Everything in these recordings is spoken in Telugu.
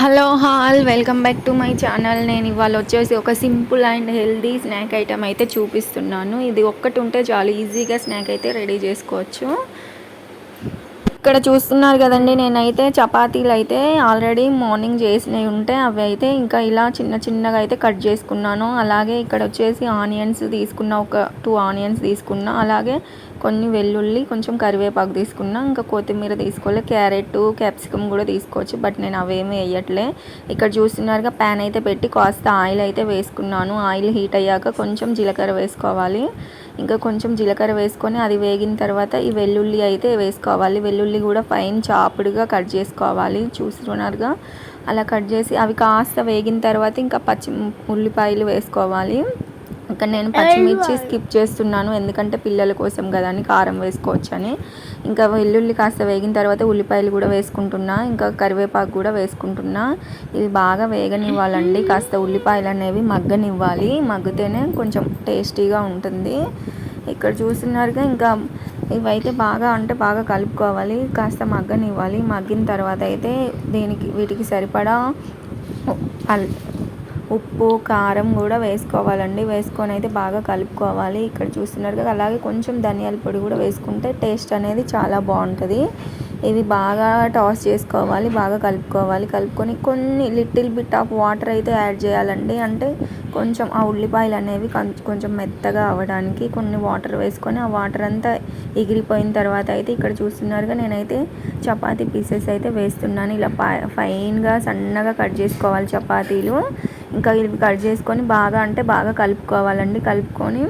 Hello all welcome back to my channel. నేను ఇవాళ వచ్చేసి ఒక simple and healthy snack item అయితే చూపిస్తున్నాను. ఇది ఒక్కటి ఉంటే చాలా ఈజీగా స్నాక్ అయితే రెడీ చేసుకోవచ్చు. ఇక్కడ చూస్తున్నారు కదండి నేనైతే చపాతీలు అయితే ఆల్రెడీ మార్నింగ్ చేసినవి ఉంటే అవి అయితే ఇంకా ఇలా చిన్న చిన్నగా అయితే కట్ చేసుకున్నాను. అలాగే ఇక్కడ వచ్చేసి ఆనియన్స్ తీసుకున్న ఒక టూ ఆనియన్స్ తీసుకున్నా అలాగే కొన్ని వెల్లుల్లి కొంచెం కరివేపాకు తీసుకున్నా ఇంకా కొత్తిమీర తీసుకోవాలి క్యారెట్ క్యాప్సికమ్ కూడా తీసుకోవచ్చు బట్ నేను అవేమి వేయట్లే. ఇక్కడ చూస్తున్నారుగా ప్యాన్ అయితే పెట్టి కాస్త ఆయిల్ అయితే వేసుకున్నాను. ఆయిల్ హీట్ అయ్యాక కొంచెం జీలకర్ర వేసుకోవాలి. ఇంకా కొంచెం జీలకర్ర వేసుకొని అది వేగిన తర్వాత ఈ వెల్లుల్లి అయితే వేసుకోవాలి. వెల్లుల్లి కూడా ఫైన్ చాపుడుగా కట్ చేసుకోవాలి. చూస్తున్నారుగా అలా కట్ చేసి అవి కాస్త వేగిన తర్వాత ఇంకా పచ్చి ఉల్లిపాయలు వేసుకోవాలి. ఇక్కడ నేను పచ్చిమిర్చి స్కిప్ చేస్తున్నాను. ఎందుకంటే పిల్లల కోసం కదా అని కారం వేసుకోవచ్చు అని ఇంకా వెల్లుల్లి కాస్త వేగిన తర్వాత ఉల్లిపాయలు కూడా వేసుకుంటున్నా. ఇంకా కరివేపాకు కూడా వేసుకుంటున్నా. ఇవి బాగా వేగనివ్వాలండి. కాస్త ఉల్లిపాయలు అనేవి మగ్గనివ్వాలి. మగ్గితేనే కొంచెం టేస్టీగా ఉంటుంది. ఇక్కడ చూస్తున్నారుగా ఇంకా ఇవైతే బాగా అంటే బాగా కలుపుకోవాలి. కాస్త మగ్గనివ్వాలి. మగ్గిన తర్వాత అయితే దీనికి వీటికి సరిపడా ఉప్పు కారం కూడా వేసుకోవాలండి. వేసుకొని అయితే బాగా కలుపుకోవాలి. ఇక్కడ చూస్తున్నారు కదా అలాగే కొంచెం ధనియాల పొడి కూడా వేసుకుంటే టేస్ట్ అనేది చాలా బాగుంటుంది. ఇవి బాగా టాస్ చేసుకోవాలి బాగా కలుపుకోవాలి. కలుపుకొని కొన్ని లిటిల్ బిట్ ఆఫ్ వాటర్ అయితే యాడ్ చేయాలండి. అంటే కొంచెం ఆ ఉల్లిపాయలు అనేవి కొంచెం మెత్తగా అవ్వడానికి కొన్ని వాటర్ వేసుకొని ఆ వాటర్ అంతా ఎగిరిపోయిన తర్వాత అయితే ఇక్కడ చూస్తున్నారుగా నేనైతే చపాతీ పీసెస్ అయితే వేస్తున్నాను. ఇలా ఫైన్గా సన్నగా కట్ చేసుకోవాలి చపాతీలు. ఇంకా ఇవి కట్ చేసుకొని బాగా అంటే బాగా కలుపుకోవాలండి. కలుపుకొని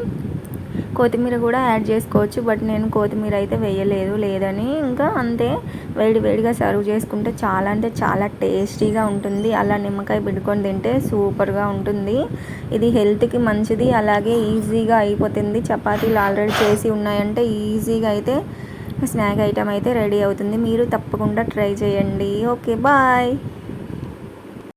కొత్తిమీర కూడా యాడ్ చేసుకోవచ్చు. బట్ నేను కొత్తిమీర అయితే వేయలేదు లేదని. ఇంకా అంతే. వేడి వేడిగా సర్వ్ చేసుకుంటే చాలా అంటే చాలా టేస్టీగా ఉంటుంది. అలా నిమ్మకాయ పెట్టుకొని తింటే సూపర్గా ఉంటుంది. ఇది హెల్త్కి మంచిది అలాగే ఈజీగా అయిపోతుంది. చపాతీలు ఆల్రెడీ చేసి ఉన్నాయంటే ఈజీగా అయితే స్నాక్ ఐటమ్ అయితే రెడీ అవుతుంది. మీరు తప్పకుండా ట్రై చేయండి. Okay bye.